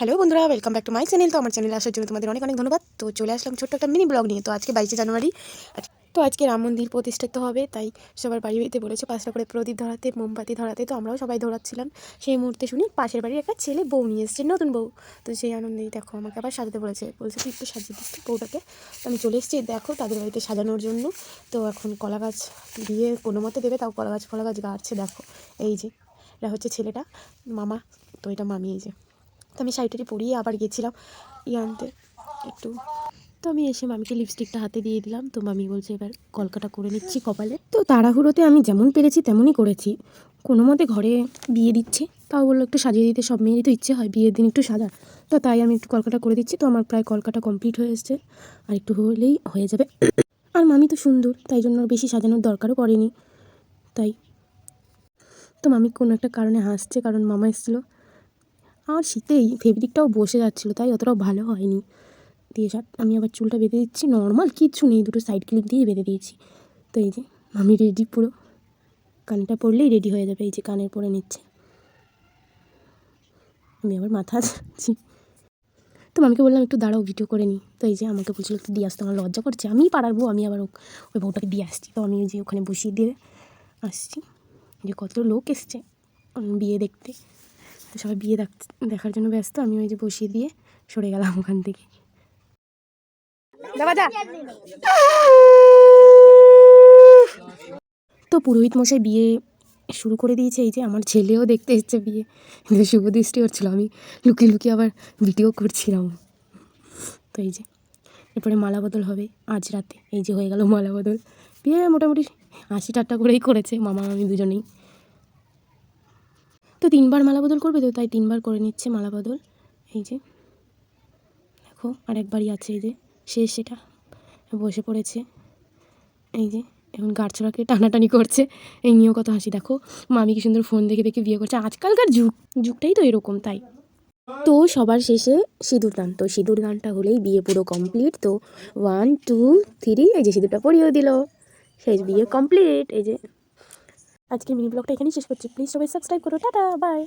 Hello বন্ধুরা welcome back to my channel তো আমার চ্যানেল আসার জন্য তোমাদের অনেক অনেক ধন্যবাদ। তো চলে আসলাম ছোট্ট একটা মিনি ব্লগ নিয়ে। তো আজকে বাইশে জানুয়ারি। তো আজকে রাম মন্দির প্রতিষ্ঠিত হবে, তাই সবার বাড়ি বাড়িতে বলেছে পাঁচটা করে প্রদীপ ধরাতে, মোমবাতি ধরাতে। তো আমরাও সবাই ধরাচ্ছিলাম। সেই মুহূর্তে শুনি পাশের বাড়ির একটা ছেলে বউ নিয়ে এসছে, নতুন বউ। তো সেই আনন্দেই দেখো, আমাকে আবার সাজাতে বলেছে। বলছে, তুই একটু সাজিয়ে তো বউটাকে। তো আমি চলে এসেছি, দেখো তাদের বাড়িতে সাজানোর জন্য। তো এখন কলা গাছ দিয়ে কোনো মতে দেবে, তাও কলা গাছ ফলা গাছ গাড়ছে, দেখো। এই যে, এটা হচ্ছে ছেলেটা, মামা। তো এটা মামি, এই যে। তো আমি শাড়িটারি পরিয়ে আবার গেছিলাম ই আনতে একটু। তো আমি এসে মামিকে লিপস্টিকটা হাতে দিয়ে দিলাম। তো মামি বলছে, এবার কলকাটা করে নিচ্ছি কপালে। তো তাড়াহুড়োতে আমি যেমন পেরেছি তেমনই করেছি। কোনো মতে ঘরে বিয়ে দিচ্ছে। তাও বলল, একটু সাজিয়ে দিতে, সব মেয়েরই তো ইচ্ছে হয় বিয়ের দিন একটু সাজা তো তাই আমি একটু কলকাটা করে দিচ্ছি। তো আমার প্রায় কলকাটা কমপ্লিট হয়ে এসছে। আর একটু হলেই হয়ে যাবে। আর মামি তো সুন্দর, তাই জন্য বেশি সাজানোর দরকারও পড়েনি। তাই তো মামি কোনো একটা কারণে হাসছে, কারণ মামা এসেছিল। আর শীতেই ফেব্রিকটাও বসে যাচ্ছিল, তাই অতটাও ভালো হয়নি। দিয়ে সাত আমি আবার চুলটা বেঁধে দিচ্ছি, নর্মাল কিচ্ছু নেই, দুটো সাইড ক্লিপ দিয়ে বেঁধে দিয়েছি। তো এই যে, আমি রেডি পুরো। কানটা পরলেই রেডি হয়ে যাবে, এই যে কানের পরে নিচ্ছে। আমি আবার মাথা যাচ্ছি তো মামিকে বললাম, একটু দাঁড়াও ভিডিও করে নিই তো এই যে আমাকে বলছিল, একটু দিয়ে আসতে আমার লজ্জা করছে, আমি পারব, আমি আবার ওই বউটাকে দিয়ে আসছি। তো আমি ওই যে ওখানে বসিয়ে দিয়ে আসছি। যে কত লোক এসছে বিয়ে দেখতে। তো সবাই বিয়ে দেখ- দেখার জন্য ব্যস্ত আমি ওই যে বসিয়ে দিয়ে সরে গেলাম ওখান থেকে। তো পুরোহিত মশাই বিয়ে শুরু করে দিয়েছে এই যে আমার ছেলেও দেখতে এসছে বিয়ে। কিন্তু শুভ দৃষ্টি হচ্ছিল আমি লুকিয়ে লুকিয়ে আবার ভিডিও করছিলাম। তো এই যে এরপরে মালা বদল হবে আজ রাতে। এই যে হয়ে গেল মালা বদল। বিয়ে মোটামুটি আশি টাট্টা করেই করেছে মামা আমি দুজনেই। তো তিনবার মালা বদল করবে তো, তাই তিনবার করে নিচ্ছে মালা বদল। এই যে, দেখো, আরেকবারই আছে এই যে, শেষ সেটা বসে পড়েছে। এই যে, এখন গাড়ছড়াকে টানাটানি করছে। এই নিয়েও কত হাসি, দেখো, মামি কি সুন্দর ফোন দেখে দেখে বিয়ে করছে। আজকালকার যুগ, যুগটাই তো এরকম, তাই। তো সবার শেষে সিঁদুর দান, তো সিঁদুর দানটা হলেই বিয়ে পুরো কমপ্লিট তো ওয়ান টু থ্রি এই যে সিঁদুরটা পরিয়েও দিল। শেষ বিয়ে কমপ্লিট এই যে। আজকে মিনি ব্লগটা এখানেই শেষ করছি। প্লিজ সবাই সাবস্ক্রাইব করো। Tata bye